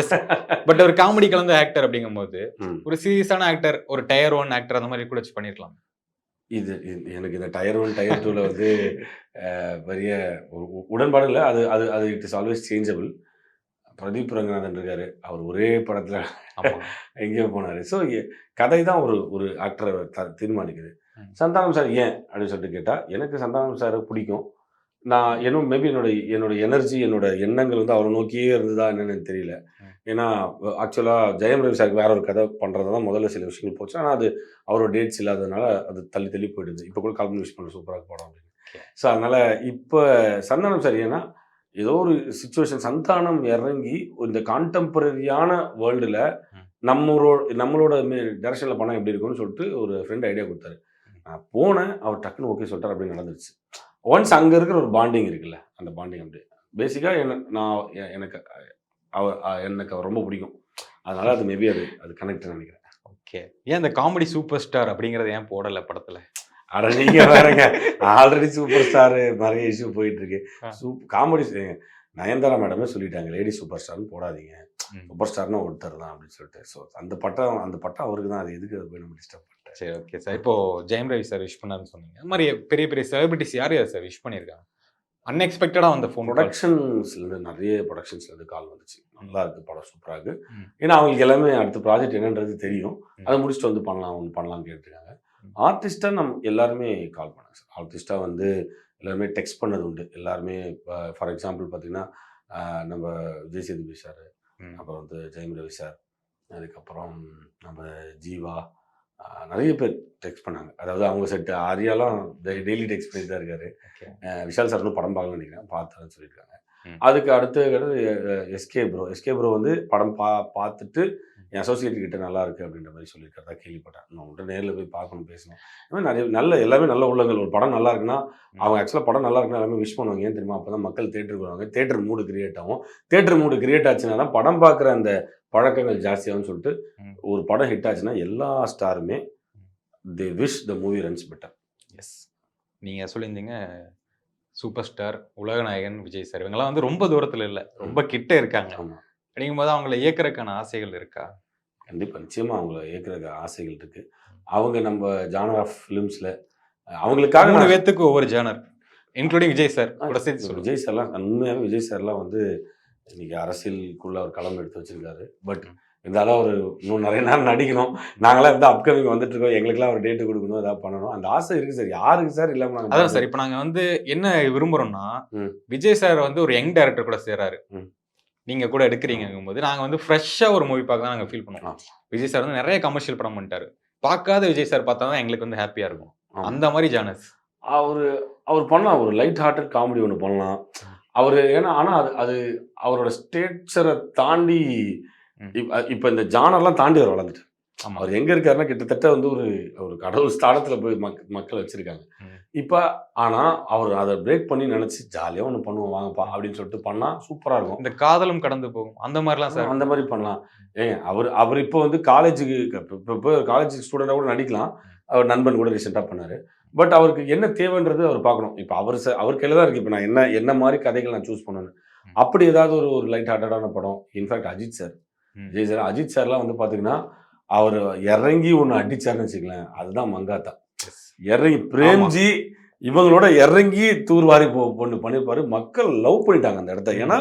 எஸ் பட் ஒரு காமெடி கலந்த ஆக்டர் அப்படிங்கும்போது. ஒரு சீரியஸான ஆக்டர் ஒரு டயர் ஒன் ஆக்டர் அந்த மாதிரி கூட வச்சு பண்ணிருக்கலாம்.
இது எனக்கு இந்த டயர் ஒன் டயர் டூவில் வந்து பெரிய உடன்பாடு இல்லை. அது அது அது it is always changeable Pradeep Ranganathan இருக்காரு. அவர் ஒரே படத்தில் எங்கேயோ போனார். ஸோ கதை தான் ஒரு ஒரு ஆக்டரை தீர்மானிக்குது. சந்தானம் சார் ஏன் அப்படின்னு சொல்லிட்டு கேட்டால் எனக்கு சந்தானம் சாரை பிடிக்கும். நான் இன்னும் மேபி என்னோட என்னோட எனர்ஜி என்னோட எண்ணங்கள் வந்து அவரை நோக்கியே இருந்ததா என்னன்னு எனக்கு தெரியல. ஏன்னா ஆக்சுவலாக ஜெயம் ரவி சாருக்கு வேற ஒரு கதை பண்ணுறது தான் முதல்ல சில விஷயங்கள் போச்சு. ஆனால் அது அவரோட டேட்ஸ் இல்லாததுனால அது தள்ளி தள்ளி போயிடுது இப்போ கூட கால் விஷ் பண்ண சூப்பராக படம் அப்படின்னு. ஸோ அதனால் இப்போ சந்தானம் சார் ஏன்னா ஏதோ ஒரு சுச்சுவேஷன் சந்தானம் இறங்கி இந்த கான்டெம்பரரியான வேர்ல்டில். நம்மளோட நம்மளோட டேரக்ஷனில் பணம் எப்படி இருக்கும்னு சொல்லிட்டு ஒரு ஃப்ரெண்ட் ஐடியா கொடுத்தாரு. நான் போனேன் அவர் டக்குன்னு ஓகே சொல்லிட்டார் அப்படி நடந்துருச்சு. ஒன்ஸ் அங்கே இருக்கிற ஒரு பாண்டிங் இருக்குல்ல அந்த பாண்டிங் அப்படி பேசிக்காக என்ன நான் எனக்கு அவர் எனக்கு அவர் ரொம்ப பிடிக்கும். அதனால அது மேபி அது அது கனெக்ட் நினைக்கிறேன்.
ஓகே ஏன் இந்த காமெடி சூப்பர் ஸ்டார் அப்படிங்கறத ஏன் போடல படத்துல?
அட நீங்க வேறங்க ஆல்ரெடி சூப்பர் ஸ்டார் நிறைய இஷ்யூ போயிட்டு இருக்கு. சூப் காமெடி நயன்தாரா மேடமே சொல்லிட்டாங்க லேடி சூப்பர் ஸ்டார்னு போடாதீங்க. சூப்பர் ஸ்டார்னா ஒருத்தர் தான் அப்படின்னு சொல்லிட்டு. ஸோ அந்த பட்டம் அந்த பட்டம் அவருக்கு தான். அது எதுக்கு போய் நம்ம டிஸ்டர்ப்
சரி ஓகே சார் இப்போ ஜெயம் ரவி சார் விஷ் பண்ணாருன்னு சொன்னீங்க. அந்த மாதிரி பெரிய பெரிய செலிபிரிட்டிஸ் யார் யார் சார் விஷ் பண்ணியிருக்காங்க? அன்எக்ஸ்பெக்டடா வந்த ஃபோன்
ப்ரொடக்ஷன்ஸ்லேருந்து நிறைய ப்ரொடக்ஷன்ஸ்லேருந்து கால் வந்துச்சு. நல்லா இருக்கு படம் சூப்பராக இருக்கு.
ம்.
ஏன்னா அவங்களுக்கு எல்லாமே அடுத்த ப்ராஜெக்ட் என்னன்றது தெரியும். அதை முடிச்சுட்டு வந்து பண்ணலாம் ஒன்று பண்ணலாம்னு கேட்டிருக்காங்க. ஆர்டிஸ்ட்டாக நம்ம எல்லாருமே கால் பண்ணாங்க சார் ஆர்டிஸ்ட்டாக வந்து எல்லாருமே டெக்ஸ்ட் பண்ணது உண்டு. எல்லாருமே ஃபார் எக்ஸாம்பிள் பார்த்தீங்கன்னா நம்ம விஜய் சேதுபதி சார். அப்புறம் வந்து ஜெயம் ரவி சார் அதுக்கப்புறம் நம்ம ஜீவா நிறைய பேர் டெக்ஸ்ட் பண்ணாங்க. அதாவது அவங்க செட் ஆரியாலாம் டெய்லி டெக்ஸ்ட் பண்ணிட்டு தான் இருக்காரு. விஷால் சார் இன்னும் படம் பார்க்கணும்னு நினைக்கிறேன். பார்த்துன்னு சொல்லியிருக்காங்க. அதுக்கு அடுத்து எஸ்கே ப்ரோ எஸ்கே ப்ரோ வந்து படம் பா பார்த்துட்டு என் அசோசியேட் கிட்ட நல்லா இருக்கு அப்படின்ற மாதிரி சொல்லியிருக்கிறதா கேள்விப்பட்டேன். நான் உங்கள்கிட்ட நேரில் போய் பார்க்கணும் பேசணும். இந்த மாதிரி நிறைய நல்ல எல்லாமே நல்ல உள்ளங்கள். ஒரு படம் நல்லா இருக்குன்னா அவங்க ஆக்சுவலாக படம் நல்லா இருக்குன்னா எல்லாமே விஷ் பண்ணுவாங்க. ஏன் தெரியுமா? அப்போ தான் மக்கள் தேட்டருக்கு வருவாங்க. தேட்டர் மூடு கிரியேட் ஆகும். தேட்டர் மூடு கிரியேட் ஆச்சுன்னா தான் படம் பார்க்குற அந்த பழக்கங்கள் ஜாஸ்தியாகும்னு சொல்லிட்டு. ஒரு படம் ஹிட் ஆச்சுன்னா எல்லா ஸ்டாருமே the wish the movie runs better
as நீங்க சொல்லியிருந்தீங்க சூப்பர் ஸ்டார் உலகநாயகன் விஜய் சார் இவங்கெல்லாம் வந்து ரொம்ப தூரத்துல இல்ல. ரொம்ப கிட்ட இருக்காங்க. அப்படிங்கும்போது அவங்கள இயக்குறதுக்கான ஆசைகள் இருக்கா?
கண்டிப்பாக நிச்சயமாக அவங்கள இயக்குறதுக்கு ஆசைகள் இருக்கு. அவங்க நம்ம ஜானர் ஆஃப் ஃபிலிம்ஸில் அவங்களுக்காக
மூணு பேத்துக்கு ஒவ்வொரு ஜேனர் இன்க்ளூடிங் விஜய் சார் கூட சேர்த்து
விஜய் சார்லாம் உண்மையாகவே விஜய் சார்லாம் வந்து இன்னைக்கு அரசியலுக்குள்ள ஒரு களம் எடுத்து வச்சிருக்காரு. பட் இருந்தாலும் அவர் இன்னும் நிறைய நேரம் நடிக்கணும். நாங்களாம் இருந்தால் அப்கமிங் வந்துட்டு இருக்கோம். எங்களுக்குலாம் ஒரு டேட்டு கொடுக்கணும் ஏதாவது பண்ணணும். அந்த ஆசை இருக்கு சார் யாருக்கு சார் நாங்கள்
அதான் சார் இப்போ நாங்க வந்து என்ன விரும்புறோம்னா
ம்.
விஜய் சார் வந்து ஒரு யங் டைரக்டர் கூட சேராரு.
ம்.
நீங்க கூட எடுக்கிறீங்கும் போது நாங்க வந்து ஃப்ரெஷ்ஷா ஒரு மூவி பார்க்க தான் நாங்க ஃபீல் பண்ணுவோம். விஜய் சார் வந்து நிறைய கமர்ஷியல் படம் பண்ணிட்டாரு. பார்க்காத விஜய் சார் பார்த்தா தான் எங்களுக்கு வந்து ஹாப்பியா இருக்கும். அந்த மாதிரி ஜானஸ்
அவர் அவர் பண்ணலாம். ஒரு லைட் ஹார்ட்டட் காமெடி ஒன்று பண்ணலாம். அவர் ஏன்னா ஆனால் அது அது அவரோட ஸ்டேட்ஸரை தாண்டி. இப்போ இந்த ஜானர்லாம் தாண்டி அவர் வளர்ந்துட்டு அவர் எங்க இருக்காருன்னா கிட்டத்தட்ட வந்து ஒரு ஒரு கடவுள் ஸ்தானத்துல போய் மக் மக்கள் வச்சிருக்காங்க. இப்ப ஆனா அவர் அதை பிரேக் பண்ணி நினைச்சு ஜாலியா ஒண்ணு பண்ணுவோம் வாங்கப்பா அப்படின்னு சொல்லிட்டு பண்ணா சூப்பரா இருக்கும்.
இந்த காதலும் கடந்து போகும். அந்த மாதிரிலாம் சார்.
அந்த மாதிரி பண்ணலாம். ஏங்க அவர் அவர் இப்போ வந்து காலேஜுக்கு இப்போ காலேஜ் ஸ்டூடெண்டாக கூட நடிக்கலாம். அவர் நண்பன் கூட ரீசெண்டாக பண்ணாரு. பட் அவருக்கு என்ன தேவைன்றது அவர் பார்க்கணும். இப்போ அவர் அவர் கையில் தான் இருக்கு. இப்போ நான் என்ன என்ன மாதிரி கதைகள் நான் சூஸ் பண்ணணும். அப்படி ஏதாவது ஒரு ஒரு லைட் ஹார்ட்டடான படம். In fact Ajith sir. Vijay sir Ajith சார்லாம் வந்து பார்த்தீங்கன்னா அவர் இறங்கி ஒன்று அடிச்சாருன்னு வச்சுக்கலாம் அதுதான் மங்காத்தா. இறங்கி பிரேம்ஜி இவங்களோட இறங்கி தூர்வாரி பொண்ணு பண்ணியிருப்பாரு. மக்கள் லவ் பண்ணிட்டாங்க அந்த இடத்த. ஏன்னா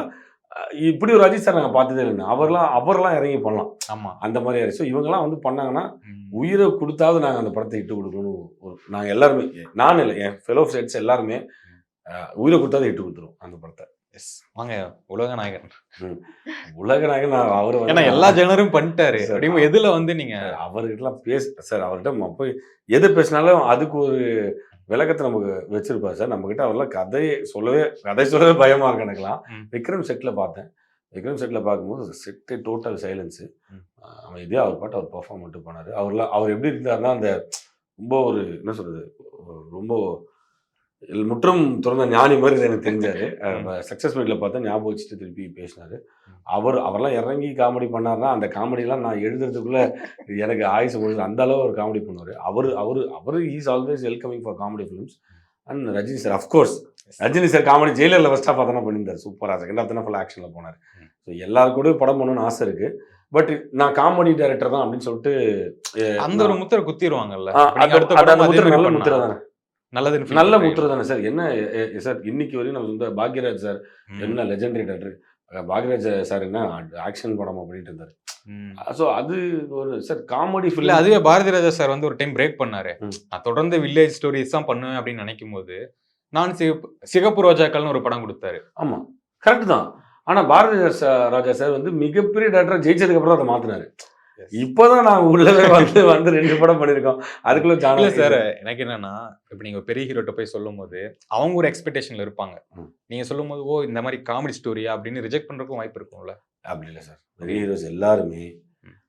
இப்படி ஒரு அஜித் சார் நாங்கள் பார்த்ததே இல்லை அவர்லாம் அவர்லாம் இறங்கி பண்ணலாம்.
ஆமா.
அந்த மாதிரி ஆயிடுச்சு. ஸோ இவங்கெல்லாம் வந்து பண்ணாங்கன்னா. உயிரை கொடுத்தாவது நாங்கள் அந்த படத்தை இட்டு கொடுக்கணும் ஒரு நாங்கள் எல்லாருமே நான் இல்லை என் ஃபெலோ செட்ஸ் எல்லாருமே உயிரை கொடுத்தாவது இட்டு கொடுத்துருவோம் அந்த படத்தை.
Yes. வாங்க உலக நாயகன்
உலக நாயகன் அவர்
ஏன்னா எல்லா ஜெனரும் பண்ணிட்டாரு. அப்படியும் எதுல வந்து நீங்க
அவர்கிட்டலாம் பேச சார் அவர்கிட்ட போய் எது பேசினாலும் அதுக்கு ஒரு விளக்கத்தை நமக்கு வச்சிருப்பார் சார். நம்ம கிட்ட அவர்லாம் கதையை சொல்லவே கதை சொல்லவே பயமா இருக்கு எனக்குலாம். விக்ரம் செட்டில் பார்த்தேன். விக்ரம் செட்டில் பார்க்கும்போது செட்டு டோட்டல் சைலன்ஸு
ம்.
அமைதியா அவர் பாட்டு அவர் பர்ஃபார்ம் மட்டும் பண்ணாரு அவர்லாம் அவர் எப்படி இருந்தாருன்னா அந்த ரொம்ப ஒரு என்ன சொல்றது ரொம்ப முற்றும் திறந்த ஞானி மாதிரி எனக்கு தெரிஞ்சாரு. சக்சஸ் மீட்ல பார்த்தா ஞாபகம் வச்சுட்டு திருப்பி பேசினாரு. அவர் அவர்லாம் இறங்கி காமெடி பண்ணாருன்னா அந்த காமெடிலாம் நான் எழுதுறதுக்குள்ள எனக்கு ஆயுசு முடியுது அந்த அளவு ஒரு காமெடி பண்ணுவார். அவர் அவர் அவர் is always welcoming for comedy films and Rajini sir of course Rajini sir comedy ஜெயிலரில் first half தானே பண்ணியிருந்தார். சூப்பராக செகண்ட் ஆஃப் தானே ஃபுல் ஆக்ஷனில் போனார். ஸோ எல்லாரும் கூட படம் பண்ணணும்னு ஆசை இருக்கு. பட் நான் காமெடி டைரக்டர் தான் அப்படின்னு சொல்லிட்டு
அந்த ஒரு முத்திரை குத்திடுவாங்கல்ல
அந்த முத்திரை நல்ல முத்திரை தானே.
Feel
நல்ல. முத்திரை தானே சார்? என்ன சார் இன்னைக்கு வரையும் நம்ம வந்து பாக்யராஜ் சார். என்ன லெஜெண்டரி டேரக்டர் பாக்யராஜ் சார் என்ன ஆக்ஷன் படம் பண்ணிட்டு இருந்தார். ஸோ அது ஒரு சார் காமெடி ஃபிலிம்
அதுவே பாரதி ராஜா சார் வந்து ஒரு டைம் பிரேக் பண்ணாரு. நான் தொடர்ந்து வில்லேஜ் ஸ்டோரிஸ் தான் பண்ணுவேன் அப்படின்னு நினைக்கும் போது நான் சிகப்பு சிகப்பு ரோஜாக்கள்னு ஒரு படம் கொடுத்தாரு.
ஆமா. கரெக்ட் தான். ஆனா பாரதி ராஜா சார் வந்து மிகப்பெரிய டேரக்டர் ஜெயிச்சதுக்கு அப்புறம் அதை மாத்தினாரு. இப்போதான் நான் உள்ளவே வந்து வந்து ரெண்டு படம் பண்ணியிருக்கோம். அதுக்குள்ள ஜானகி
சார் எனக்கு என்னன்னா இப்ப நீங்க பெரிய ஹீரோட்ட போய் சொல்லும் போது அவங்க ஒரு எக்ஸ்பெக்டேஷன்ல இருப்பாங்க. நீங்க சொல்லும் போது ஓ இந்த மாதிரி காமெடி ஸ்டோரியா அப்படின்னு ரிஜெக்ட் பண்றதுக்கும் வாய்ப்பு இருக்கும்ல.
அப்படி இல்லை சார் பெரிய ஹீரோஸ் எல்லாருமே.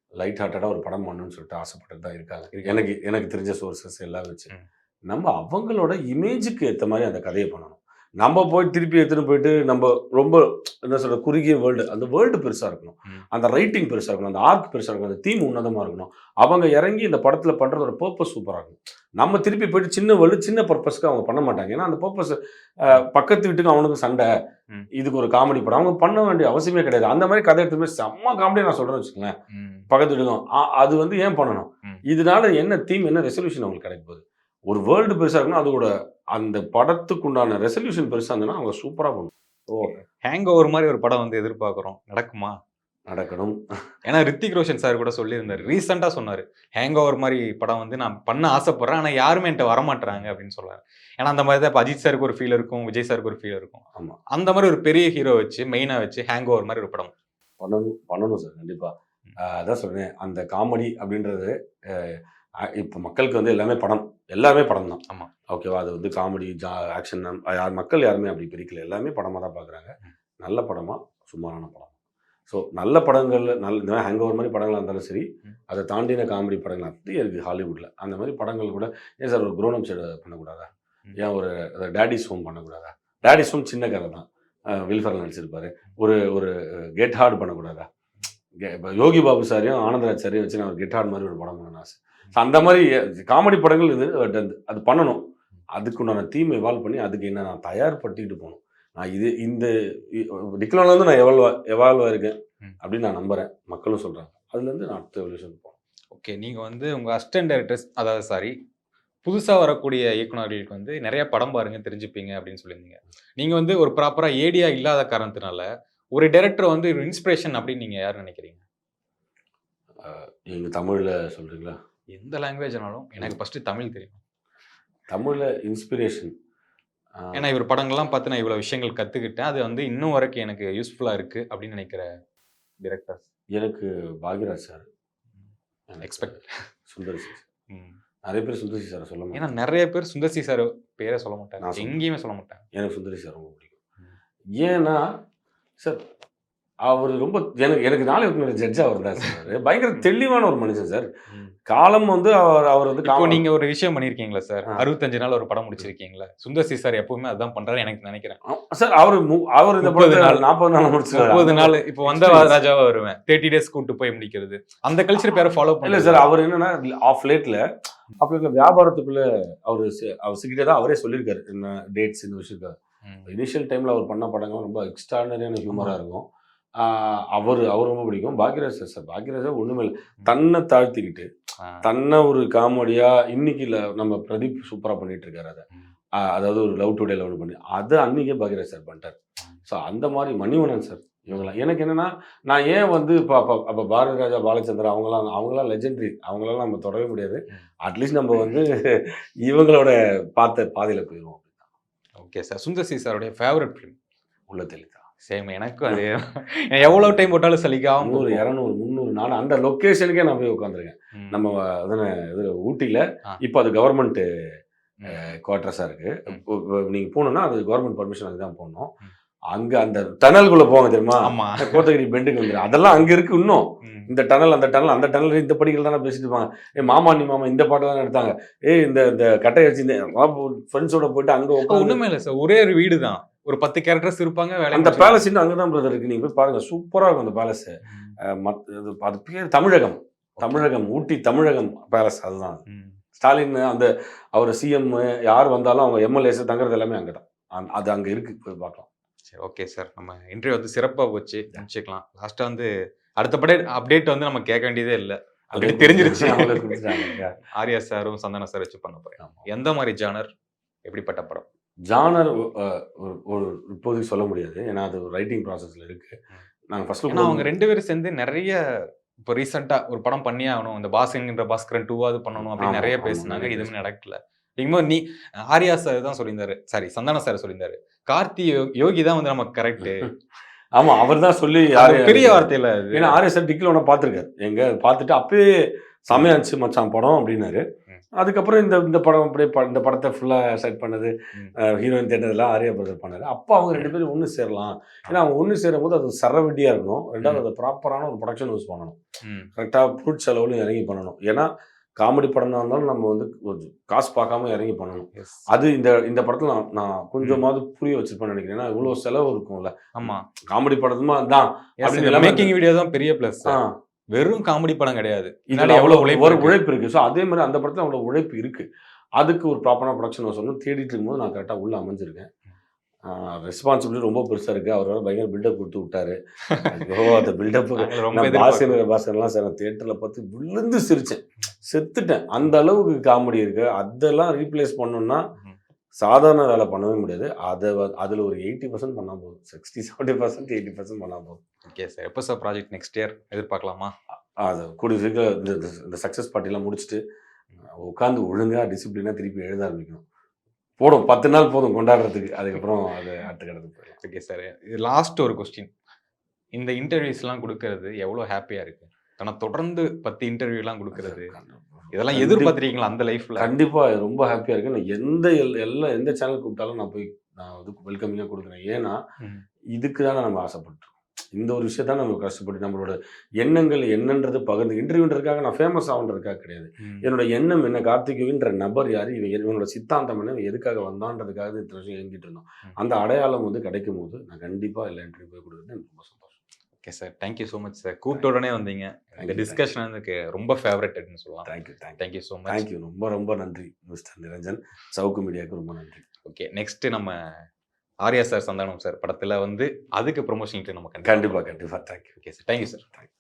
லைட் ஹார்ட்டடாக ஒரு படம் பண்ணணும்னு சொல்லிட்டு ஆசைப்பட்டு தான் இருக்காங்க. எனக்கு எனக்கு தெரிஞ்ச சோர்சஸ் எல்லாம் வச்சு. நம்ம அவங்களோட இமேஜுக்கு ஏற்ற மாதிரி அந்த கதையை பண்ணணும். நம்ம போய் திருப்பி எடுத்துன்னு போயிட்டு நம்ம ரொம்ப என்ன சொல்ற குறுகிய வேர்ல்டு அந்த வேர்ல்டு பெருசா இருக்கணும். அந்த ரைட்டிங் பெருசா இருக்கணும். அந்த ஆர்க் பெருசா இருக்கணும். அந்த தீம் உன்னதமா இருக்கணும். அவங்க இறங்கி இந்த படத்துல பண்றதோட பர்பஸ் சூப்பரா இருக்கும். நம்ம திருப்பி போயிட்டு சின்ன வேர்ல்டு சின்ன பர்பஸ்க்கு அவங்க பண்ண மாட்டாங்க. ஏன்னா அந்த பர்பஸ் பக்கத்து வீட்டுக்கு அவனுக்கு சண்டை. இதுக்கு ஒரு காமெடி படம். அவங்க பண்ண வேண்டிய அவசியமே கிடையாது. அந்த மாதிரி கதை எடுத்து போய் செம்ம காமெடியா நான் சொல்றேன்னு வச்சுக்கோங்களேன். பக்கத்து வீட்டுக்கும். அது வந்து ஏன் பண்ணணும். இதனால என்ன தீம் என்ன ரெசல்யூஷன் அவங்களுக்கு கிடைக்க போகுது? ஒரு வேர்ல்டு பெருசா இருக்கணும் அதோட அந்த படத்துக்கு உண்டான ரெசல்யூஷன் பெருசா இருந்ததுன்னா அவங்க சூப்பரா பண்ணும் ஓ
ஹேங் ஓவர் மாதிரி ஒரு படம் வந்து எதிர்பார்க்குறோம். நடக்குமா?
நடக்கணும்.
ஏன்னா ரித்திக் ரோஷன் சார் கூட சொல்லியிருந்தாரு. ரீசெண்டா சொன்னாரு. ஹேங் ஓவர் மாதிரி படம் வந்து நான் பண்ண ஆசைப்படுறேன் ஆனா யாருமே என்கிட்ட வரமாட்டாங்க அப்படின்னு சொல்றாரு ஏன்னா அந்த மாதிரி தான் இப்போ அஜித் சாருக்கு ஒரு ஃபீல் இருக்கும் விஜய் சாருக்கு ஒரு ஃபீல் இருக்கும்.
ஆமா.
அந்த மாதிரி ஒரு பெரிய ஹீரோ வச்சு மெயினா வச்சு ஹேங் ஓவர் மாதிரி ஒரு படம்.
பண்ணணும் பண்ணணும் சார் கண்டிப்பா. ஆஹ் அதான் சொல்றேன். அந்த காமெடி அப்படின்றது இப்ப மக்களுக்கு வந்து எல்லாமே படம். எல்லாமே படம் தான்
ஆமா.
ஓகேவா அது வந்து காமெடி ஜா ஆக்ஷன் யார் மக்கள் யாருமே அப்படி பிரிக்கல. எல்லாமே படமா தான் பாக்குறாங்க. நல்ல படமா சுமாரான படம். ஸோ நல்ல படங்கள் நல்ல இந்த ஹேங் ஓவர் மாதிரி படங்களாக இருந்தாலும் சரி.
அதை
தாண்டின காமெடி படங்கள் நிறைய இருக்குது ஹாலிவுட்டில் அந்த மாதிரி படங்கள் கூட ஏன் சார் ஒரு குரோனம் சைடு பண்ணக்கூடாதா. ஏன் ஒரு டேடிஸ் ஹோம் பண்ணக்கூடாதா? டேடிஸ் ஹோம் சின்ன கதை தான். வில்ஃபர் நடிச்சிருப்பாரு. ஒரு ஒரு கெட் ஹார்ட் பண்ணக்கூடாதா? இப்ப யோகி பாபு சாரையும் ஆனந்தராஜ் சாரையும் வச்சு நான் ஒரு கெட் ஹார்ட் மாதிரி ஒரு படம் பண்ணணும் ஆசை. அந்த மாதிரி காமெடி படங்கள் இது அது பண்ணணும். அதுக்குண்டான தீம் எவால்வ் பண்ணி அதுக்கு என்ன நான் தயார்படுத்திக்கிட்டு போகணும். நான் இது இந்த டிக்லோன்ல இருந்து நான் எவால்வ் எவால்வ் இருக்கேன். அப்படின்னு நான் நம்புறேன். மக்களும் சொல்றாங்க. அதுல இருந்து நான் அடுத்த எவல்யூஷன் போகணும்.
ஓகே நீங்க வந்து உங்க அசிஸ்டன்ட் டைரக்டர்ஸ் அதாவது சாரி புதுசா வரக்கூடிய இயக்குனர்களுக்கு வந்து நிறைய படம் பாருங்க தெரிஞ்சுப்பீங்க அப்படின்னு சொல்லியிருந்தீங்க. நீங்க வந்து ஒரு ப்ராப்பரா ஏடியா இல்லாத காரணத்தினால ஒரு டைரக்டர் வந்து ஒரு இன்ஸ்பிரேஷன் அப்படின்னு நீங்க யார் நினைக்கிறீங்க?
எங்க தமிழ்ல சொல்றீங்களா?
எந்த லாங்குவேஜ்னாலும் எனக்கு ஃபர்ஸ்ட் தமிழ் தெரியும்.
தமிழ்ல இன்ஸ்பிரேஷன்
ஏன்னா இவர் படங்கள்லாம் பார்த்து நான் இவ்வளவு விஷயங்கள் கத்துக்கிட்டேன். அது வந்து இன்னும் வரைக்கும் எனக்கு யூஸ்ஃபுல்லா இருக்கு அப்படின்னு நினைக்கிற டிரெக்டர்
எனக்கு Bhagyaraj sir
Expect.
Sundar C நிறைய பேர் சுந்தர் சி சாரை சொல்ல
ஏன்னா
மாட்டாங்க.
நிறைய பேர் சுந்தர்சி சார் பேரே சொல்ல மாட்டாங்க. எங்கேயுமே சொல்ல மாட்டாங்க.
எனக்கு சுந்தரி சார் ரொம்ப பிடிக்கும். ஏன்னா சார் அவர் ரொம்ப எனக்கு எனக்கு நாளைக்கு ஜட்ஜ் அவர் தான் சார் பயங்கர தெளிவான ஒரு மனுஷன் சார். காலம் வந்து அவர் அவர் வந்து
இப்போ
காலம்.
நீங்க ஒரு விஷயம் பண்ணிருக்கீங்களா சார். அறுபத்தஞ்சு நாள் ஒரு படம் முடிச்சிருக்கீங்களா? சுந்தர் சி சார் எப்பவுமே அதான் பண்றாரு எனக்கு நினைக்கிறேன்.
சார் அவர் அவர் இந்த
முப்பது நாள்.
நாற்பது நாள் முடிச்சிருக்காரு
முப்பது நாள். இப்போ வந்த
Experience.
ராஜாவா வருவேன். தேர்ட்டி டேஸ் கூட்டு போய் முடிக்கிறது. அந்த கல்ச்சர் பேரை ஃபாலோ பண்ணல.
சார் அவர் என்னன்னா ஆஃப் லேட்ல லேட்ல வியாபாரத்துக்குள்ள அவர் அவர் சிக்கிட்டே தான் அவரே சொல்லியிருக்காரு. என்ன டேட்ஸ் இந்த விஷயம் இனிஷியல் டைம்ல அவர் பண்ண படங்கள் ரொம்ப எக்ஸ்ட்ராடனரியான ஹியூமரா இருக்கும். அவர் அவர் ரொம்ப பிடிக்கும். Bhagyaraj sir sir Bhagyaraj sir ஒண்ணுமே இல்லை. தன்னை தாழ்த்திக்கிட்டு தன்னை ஒரு காமெடியா இன்னைக்கு இல்ல நம்ம பிரதீப் சூப்பரா பண்ணிட்டு இருக்காரு அதை. அதாவது ஒரு லவ் டுடே லவ் பண்ணி அதை அன்னைக்கே பாக்யராஜ் சார் பண்ணிட்டார். ஸோ அந்த மாதிரி மணிவண்ணன் சார் இவங்களாம் எனக்கு என்னன்னா நான் ஏன் வந்து இப்போ அப்போ அப்போ பாரதி ராஜா பாலச்சந்திரன் அவங்களாம் அவங்களாம் லெஜெண்டரி அவங்களாம் நம்ம தொடவே முடியாது. அட்லீஸ்ட் நம்ம வந்து இவங்களோட பார்த்த பாதையில போயிடுவோம்
ஓகே சார். சுந்தர் சி சாருடைய ஃபேவரட் ஃபிலிம்
உள்ள தெளிதா.
சேம் எனக்கும் அதே எவ்வளவு டைம் போட்டாலும் சலிக்காம போகும்.
இரநூறு முந்நூறு நாலு அந்த லொக்கேஷனுக்கே நான் போய் உட்காந்துருக்கேன். நம்ம அதன இது ஊட்டியில். இப்போ அது கவர்மெண்ட்
ம்.
குவார்டர்ஸாக இருக்கு
ம்.
இப்போ- இப்போ நீங்க போகணும்னா அது கவர்மெண்ட் பர்மிஷன் அதுக்கு தான் போகணும். அங்க அந்த டனல்குள்ள போவாங்க தெரியுமா
ஆமா
கோத்தகிரி பெண்டுக்கு வந்துடும் அதெல்லாம் அங்க இருக்கு இன்னும். இந்த டனல் அந்த டனல் அந்த டனல் இந்த படிகள் தானே பேசிட்டு இருப்பாங்க ஏ மாமா நீ மாமா இந்த பாட்டு தானே எடுத்தாங்க ஏய் இந்த இந்த கட்டை அடிச்சு இந்த ஃப்ரெண்ட்ஸோட போயிட்டு அங்க
ஒண்ணுமே இல்ல சார் ஒரே ஒரு வீடு தான் ஒரு பத்து கேரக்டர்ஸ் இருப்பாங்க
அந்த பேலஸ் இன்னும் அங்கதான் பிரதர் இருக்கு. நீங்க போய் பாருங்க சூப்பரா இருக்கும் அந்த பேலஸ் அது பேர் தமிழகம். தமிழகம் ஊட்டி தமிழகம் பேலஸ் அதுதான். ஸ்டாலின் அந்த அவர் சிஎம் யார் வந்தாலும் அவங்க எம்எல்ஏஸ் தங்குறது எல்லாமே அங்கதான். அந்த- அது அங்க இருக்கு போய் பார்க்கலாம்.
சரி ஓகே சார் நம்ம இன்டர்வியூ வந்து சிறப்பா போச்சு. முடிச்சுக்கலாம். லாஸ்டா வந்து அடுத்த படே அப்டேட் வந்து நம்ம கேட்க வேண்டியதே இல்ல. ஆல்ரெடி தெரிஞ்சிருச்சு. ஆர்யா சாரும் சந்தன சார் வச்சு பண்ண போறேன். எந்த மாதிரி ஜானர் எப்படிப்பட்ட படம்?
ஜானர் ஒரு ஒரு இப்போதைக்கு சொல்ல முடியாது. ஏன்னா அது ரைட்டிங் ப்ராசஸ்ல இருக்கு. நாங்கள் ஃபர்ஸ்ட்
ஏன்னா அவங்க ரெண்டு பேரும் சேர்ந்து நிறைய இப்போ ரீசெண்டா ஒரு படம் பண்ணியே ஆகணும். இந்த பாஸ் என்கின்ற பாஸ்கரன் டூவாவது பண்ணணும் அப்படின்னு நிறைய பேசினாங்க. எதுவுமே நடக்கல. அப்படிங்கும்போது நீ ஆர்யா சார் தான் சொல்லியிருந்தாரு. சாரி சந்தான சார் சொல்லியிருந்தாரு. கார்த்தி யோகி தான் வந்து நமக்கு கரெக்ட்
ஆமா அவர் தான் சொல்லி
பெரிய வார்த்தையில
ஏன்னா ஆர்எஸ் டிக்கில் ஒன்று பார்த்துருக்காரு. எங்க பார்த்துட்டு அப்பயே செமையாச்சு மச்சான் படம் அப்படின்னாரு. அதுக்கப்புறம் இந்த இந்த படம் அப்படியே இந்த படத்தை ஃபுல்லாக செட் பண்ணது. ஹீரோயின் தேட்டதெல்லாம் ஆர்யா பிரதர் பண்ணாரு. அப்போ அவங்க ரெண்டு பேரும் ஒன்று சேரலாம். ஏன்னா அவங்க ஒன்று சேரும் போது அது சரவெட்டியாக இருக்கணும். ரெண்டாவது அது ப்ராப்பரான ஒரு ப்ரொடக்ஷன் யூஸ் பண்ணணும். கரெக்டாக ஃப்ரூட் செலவுலையும் இறங்கி பண்ணணும். ஏன்னா காமெடி படம்னா இருந்தாலும் நம்ம வந்து காசு பார்க்காம இறங்கி பண்ணணும். அது இந்த இந்த படத்தில் நான் நான் கொஞ்சமாவது புரிய வச்சிருப்பேன்னு நினைக்கிறேன். ஏன்னா இவ்வளோ செலவு இருக்கும்ல.
ஆமா.
காமெடி படத்துமா தான்.
மேக்கிங் வீடியோ தான் பெரிய பிளஸ்
ஆ,
வெறும் காமெடி படம் கிடையாது.
அவ்வளவு
எவ்வளவு உழைப்பு
ஒரு
இருக்கு.
உழைப்பு இருக்கு. ஸோ அதே மாதிரி அந்த படத்துல அவ்வளவு உழைப்பு இருக்கு. அதுக்கு ஒரு ப்ராப்பரான ப்ரொடக்ஷன் சொல்லணும் தேடிட்டு இருக்கும்போது நான் கரெக்டாக உள்ள அமைஞ்சிருக்கேன். ரெஸ்பான்சிபிலிட்டி ரொம்ப பெருசா இருக்கு. அவர் வேற பயங்கர பில்டப் கொடுத்து விட்டாரு. ஐயோ அந்த பில்டப்
ரொம்ப
நான்
எதிர்பார்க்கிறோம்.
பாசன் பாசன்லாம் சார் தியேட்டர்ல பார்த்து விழுந்து சிரிச்சேன். செத்துட்டேன். அந்த அளவுக்கு காமெடி இருக்கு. அதெல்லாம் ரீப்ளேஸ் பண்ணணும்னா
ம்.
சாதாரண வேலை பண்ணவே முடியாது. அதை அதுல ஒரு எயிட்டி பர்சன்ட் பண்ணா போதும். Sixty seventy percent eighty percent பண்ணா போதும்.
ஓகே சார் எப்போ சார் ப்ராஜெக்ட் நெக்ஸ்ட் இயர் எதிர்பார்க்கலாமா?
அது கூடிய சீக்கிரம் இந்த இந்த- சக்ஸஸ் பார்ட்டிலாம் முடிச்சுட்டு உட்காந்து ஒழுங்கா டிசிப்ளினாக திருப்பி எழுத ஆரம்பிக்கணும். போடும் பத்து நாள் போதும் கொண்டாடுறதுக்கு. அதுக்கப்புறம் அது அடுத்த போயிடலாம்
ஓகே சார் இது லாஸ்ட் ஒரு கொஸ்டின் இந்த இன்டர்வியூஸ்லாம் கொடுக்கறது எவ்வளோ ஹாப்பியா இருக்கு? ஆனா தொடர்ந்து பத்து இன்டர்வியூலாம் கொடுக்கறது இதெல்லாம். எதிர்பார்த்திருக்கீங்களா அந்த லைஃப்ல
கண்டிப்பா ரொம்ப ஹாப்பியா இருக்கு. நான் எந்த எல்- எல்லா எந்த சேனல் கூப்பிட்டாலும் நான் போய் நான் வந்து வெல்கமிங்காக கொடுக்குறேன். ஏன்னா. இதுக்கு தானே நம்ம ஆசைப்பட்டோம். இந்த ஒரு விஷயத்தான் நம்ம கஷ்டப்பட்டு நம்மளோட எண்ணங்கள் என்னன்றது பகிர்ந்து இன்டர்வியூன்றதுக்காக நான் ஃபேமஸ் ஆகுன்றதுக்காக கிடையாது. என்னோட எண்ணம் என்ன கார்த்திகேயன்ற நபர் யாரு இவன் இவனோட சித்தாந்தம் என்ன எதுக்காக வந்தான்றதுக்காக இத்தனை வருஷம் இயங்கிட்டு இருந்தோம். அந்த அடையாளம் வந்து கிடைக்கும் போது நான் கண்டிப்பா எல்லா இன்டர்வியூ போய் கொடுக்குறது எனக்கு ரொம்ப சந்தோஷம்.
Okay sir. Thank you so much sir. கூப்பிட்ட உடனே வந்தீங்க. இந்த டிஸ்கஷன் எனக்கு ரொம்ப ஃபேவரட்னு சொல்லலாம்.
Thank you
thank you so much
thank you ரொம்ப ரொம்ப நன்றி மிஸ்டர் நிரஞ்சன். சவுக்கு மீடியாவுக்கு ரொம்ப நன்றி.
ஓகே. நெக்ஸ்ட் நம்ம ஆர்யா சார் சந்தானம் சார் படத்துல வந்து அதுக்கு ப்ரொமோஷன் நம்ம
கண்டிப்பா கண்டிப்பா thank you
okay sir thank you sir
thank you